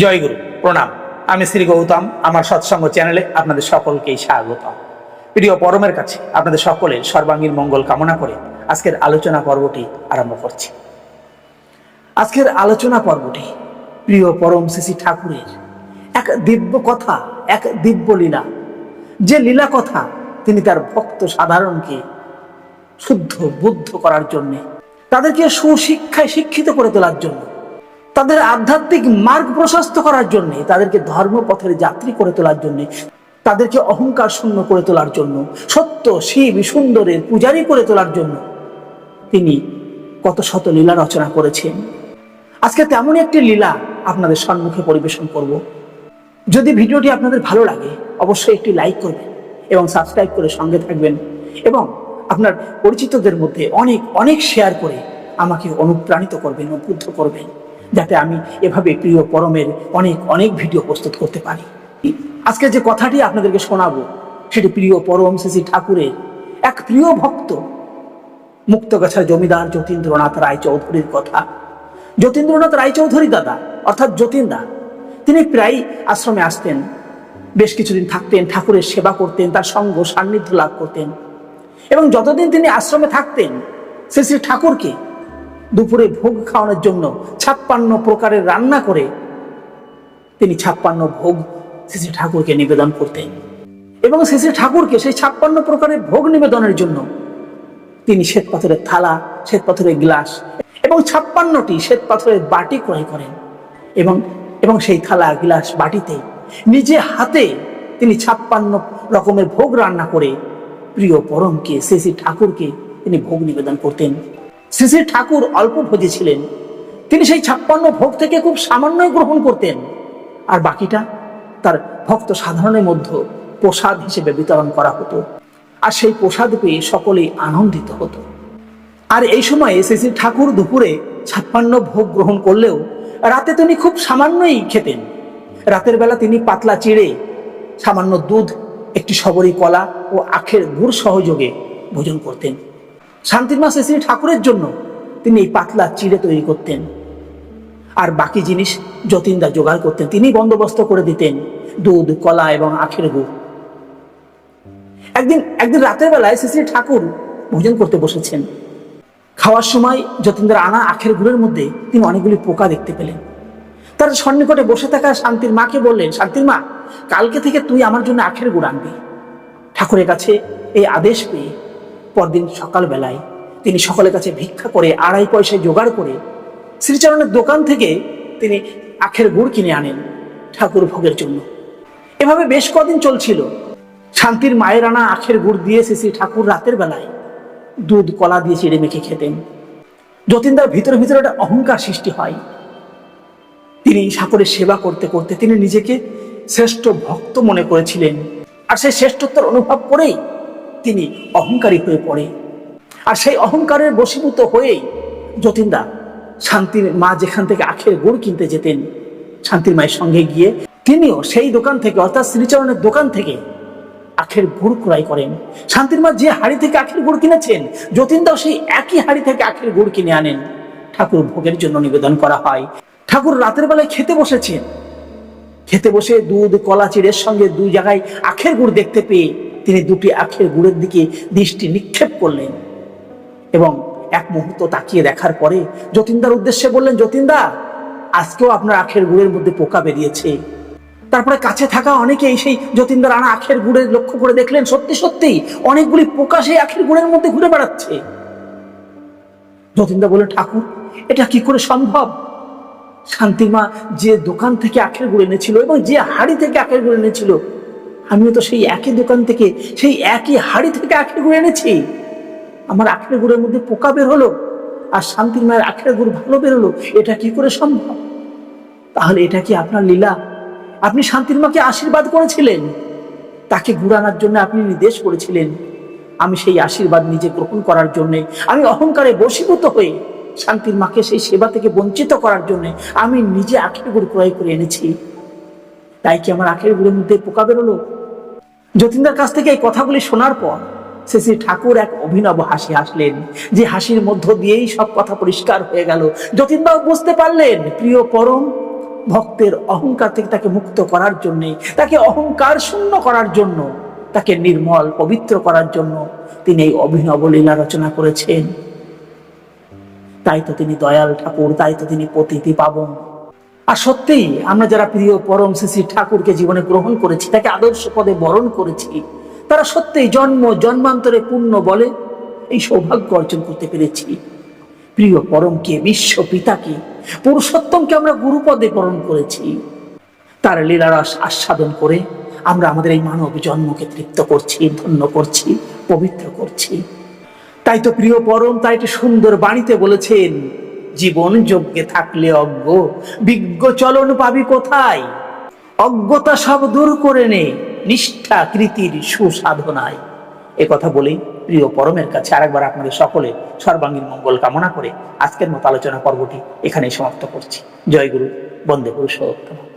জয়গুরু, প্রণাম। আমি শ্রী গৌতম, আমার সৎসঙ্গ চ্যানেলে আপনাদের সকলকেই স্বাগত প্রিয় পরমের কাছে আপনাদের সকলের সর্বাঙ্গীন মঙ্গল কামনা করে আজকের আলোচনা পর্বটি আরম্ভ করছি। আজকের আলোচনা পর্বটি প্রিয় পরম শ্রী ঠাকুরের এক দিব্য কথা, এক দিব্য লীলা। যে লীলা কথা তিনি তার ভক্ত সাধারণকে শুদ্ধ, বুদ্ধ করার জন্যে তাদেরকে সুশিক্ষায় শিক্ষিত করে তোলার জন্য তাদের আধ্যাত্মিক মার্গ প্রশস্ত করার জন্য, তাদেরকে ধর্মপথের যাত্রী করে তোলার জন্য, তাদেরকে অহংকার শূন্য করে তোলার জন্য, সত্য, শিব, সুন্দরের পূজারী করে তোলার জন্য তিনি কত শত লীলা রচনা করেছেন। আজকে তেমনই একটি লীলা আপনাদের সম্মুখে পরিবেশন করব। যদি ভিডিওটি আপনাদের ভালো লাগে, অবশ্যই একটি লাইক করবেন এবং সাবস্ক্রাইব করে সঙ্গে থাকবেন এবং আপনার পরিচিতদের মধ্যে অনেক অনেক শেয়ার করে আমাকে অনুপ্রাণিত করবেন, উদ্বুদ্ধ করবেন। যাতে আমি এভাবে প্রিয় পরমের অনেক অনেক ভিডিও প্রস্তুত করতে পারি। আজকে যে কথাটি আপনাদেরকে শোনাবো, সেটি প্রিয় পরম শ্রী ঠাকুরের এক প্রিয় ভক্ত মুক্তগাছার জমিদার যতীন্দ্রনাথ রায় চৌধুরীর কথা। যতীন্দ্রনাথ রায়চৌধুরী দাদা, অর্থাৎ যতীনদা, তিনি প্রায় আশ্রমে আসতেন, বেশ কিছুদিন থাকতেন, ঠাকুরের সেবা করতেন, তার সঙ্গ সান্নিধ্য লাভ করতেন। এবং যতদিন তিনি আশ্রমে থাকতেন, শ্রী শ্রী ঠাকুরকে দুপুরে ভোগ খাওয়ানোর জন্য ছাপ্পান্ন প্রকারের রান্না করে তিনি ছাপ্পান্ন ভোগ শ্রী ঠাকুরকে নিবেদন করতেন। এবং শ্রী ঠাকুরকে সেই ছাপ্পান্ন প্রকারের ভোগ নিবেদনের জন্য তিনি শ্বেত পাথরের থালা, শ্বেত পাথরের গ্লাস এবং ছাপ্পান্নটি শ্বেত পাথরের বাটি ক্রয় করেন। এবং এবং সেই থালা, গ্লাস, বাটিতে নিজে হাতে তিনি ছাপ্পান্ন রকমের ভোগ রান্না করে প্রিয় পরমকে শ্রী ঠাকুরকে তিনি ভোগ নিবেদন করতেন। শ্রী ঠাকুর অল্প ভোজে ছিলেন। তিনি সেই ছাপ্পান্ন ভোগ থেকে খুব সামান্যই গ্রহণ করতেন। আর বাকিটা তার ভক্ত সাধারণের মধ্যে প্রসাদ হিসেবে বিতরণ করা হতো। আর সেই প্রসাদ পেয়ে সকলেই আনন্দিত হতো। আর এই সময়ে শ্রী ঠাকুর দুপুরে ছাপ্পান্ন ভোগ গ্রহণ করলেও রাতে তিনি খুব সামান্যই খেতেন। রাতের বেলা তিনি পাতলা চিড়ে, সামান্য দুধ, একটি সবরি কলা ও আখের গুড় সহযোগে ভোজন করতেন। শান্তির মা শ্রী শ্রী ঠাকুরের জন্য তিনি এই পাতলা চিড়ে তৈরি করতেন। আর বাকি জিনিস যতীনদা জোগাড় করতেন, তিনি বন্দোবস্ত করে দিতেন, দুধ, কলা এবং আখের গুড়। একদিন একদিন রাতের বেলায় শ্রী ঠাকুর ভোজন করতে বসেছেন। খাওয়ার সময় যতীন্দ্র আনা আখের গুড়ের মধ্যে তিনি অনেকগুলি পোকা দেখতে পেলেন। তার সন্নিকটে বসে থাকা শান্তির মাকে বললেন, শান্তির মা, কালকে থেকে তুই আমার জন্য আখের গুড় আনবি। ঠাকুরের কাছে এই আদেশ পেয়ে পরদিন সকালবেলায় তিনি সকলের কাছে ভিক্ষা করে আড়াই পয়সায় জোগাড় করে শ্রীচরণের দোকান থেকে তিনি আখের গুড় কিনে আনেন ঠাকুর ভোগের জন্য। এভাবে বেশ কদিন চলছিল। শান্তির মায়ের আনা আখের গুড় দিয়ে শ্রী ঠাকুর রাতের বেলায় দুধ, কলা দিয়ে চিড়ে মেখে খেতেন। যতীনদার ভিতরে ভিতরে একটা অহংকার সৃষ্টি হয়। তিনি ঠাকুরের সেবা করতে করতে তিনি নিজেকে শ্রেষ্ঠ ভক্ত মনে করেছিলেন। আর সেই শ্রেষ্ঠত্বর অনুভব করেই তিনি অহংকারী হয়ে পড়ে। আর সেই অহংকারের বশীভূত হয়েই যতীনদা শান্তির মা যেখান থেকে আখের গুড় কিনতে যেতেন, শান্তির মায়ের সঙ্গে গিয়ে তিনিও সেই দোকান থেকে, অর্থাৎ শ্রীচরণের দোকান থেকে আখের গুড় ক্রয় করেন। শান্তির মা যে হাড়ি থেকে আখের গুড় কিনেছেন, যতীনদাও সেই একই হাড়ি থেকে আখের গুড় কিনে আনেন। ঠাকুর ভোগের জন্য নিবেদন করা হয়। ঠাকুর রাতের বেলায় খেতে বসেছেন। খেতে বসে দুধ, কলা, চিড়ের সঙ্গে দুই জায়গায় আখের গুড় দেখতে পেয়ে তিনি দুটি আখের গুড়ের দিকে দৃষ্টি নিক্ষেপ করলেন এবং এক মুহূর্ত তাকিয়ে দেখার পরে যতীনদার উদ্দেশ্যে বললেন, যতীনদা, আজকেও আপনার আখের গুড়ের মধ্যে পোকা বেরিয়েছে। তারপরে কাছে থাকা অনেকেই সেই যতীনদার আনা আখের গুড়ের লক্ষ্য করে দেখলেন, সত্যি সত্যি, অনেকগুলি পোকা সেই আখের গুড়ের মধ্যে ঘুরে বেড়াচ্ছে। যতীনদা বলে ঠাকুর, এটা কি করে সম্ভব? শান্তিমা যে দোকান থেকে আখের গুড় এনেছিল এবং যে হাড়ি থেকে আখের গুড় এনেছিল আমিও তো সেই একই দোকান থেকে, সেই একই হাড়ি থেকে আখের গুড় এনেছি। আমার আখের গুড়ের মধ্যে পোকা বের হলো, আর শান্তির মায়ের আখের গুড় ভালো বেরোলো এটা কি করে সম্ভব? তাহলে এটা কি আপনার লীলা? আপনি শান্তির মাকে আশীর্বাদ করেছিলেন। তাকে ঘুরানোর জন্য আপনি নির্দেশ করেছিলেন। আমি সেই আশীর্বাদ নিজে গ্রহণ করার জন্যে, আমি অহংকারে বশীভূত হয়ে শান্তির মাকে সেই সেবা থেকে বঞ্চিত করার জন্য আমি নিজে আখের গুড় ক্রয় করে এনেছি। তাই কি আমার আখের গুড়ের মধ্যে পোকা বেরোলো যতীন্দার কাছ থেকে এই কথাগুলি শোনার পর শ্রী শ্রী ঠাকুর এক অভিনব হাসি হাসলেন, যে হাসির মধ্য দিয়েই সব কথা পরিষ্কার হয়ে গেল। যতীনবাবু বুঝতে পারলেন, প্রিয় পরম, ভক্তের অহংকার থেকে তাকে মুক্ত করার জন্যে, তাকে অহংকার শূন্য করার জন্য, তাকে নির্মল, পবিত্র করার জন্য তিনি এই অভিনব লীলা রচনা করেছেন। তাই তো তিনি দয়াল ঠাকুর, তাই তো তিনি পতিতি পাবন। আর সত্যিই আমরা যারা প্রিয় পরম শ্রী ঠাকুরকে জীবনে গ্রহণ করেছি, তাকে আদর্শ পদে বরণ করেছি, তারা সত্যিই জন্ম, জন্মান্তরে পূর্ণ বলে এই সৌভাগ্য অর্জন করতে পেরেছি। প্রিয় পরমকে, বিশ্ব পিতাকে, পুরুষোত্তমকে আমরা গুরুপদে বরণ করেছি। তার লীলারস আস্বাদন করে আমরা আমাদের এই মানব জন্মকে তৃপ্ত করছি, ধন্য করছি, পবিত্র করছি। তাই তো প্রিয় পরম, তাই একটি সুন্দর বাণীতে বলেছেন জীবন যজ্ঞে থাকলে অজ্ঞ। বিজ্ঞ চলন পাবি কোথায়? অজ্ঞতা সব দূর করে নে, নিষ্ঠা কৃতির সুসাধনায়। এ কথা বলেই প্রিয় পরমের কাছে আরেকবার আপনাদের সকলে সর্বাঙ্গীন মঙ্গল কামনা করে আজকের মতো আলোচনা পর্বটি এখানেই সমাপ্ত করছি। জয় গুরু, বন্দে পুরুষোত্তম।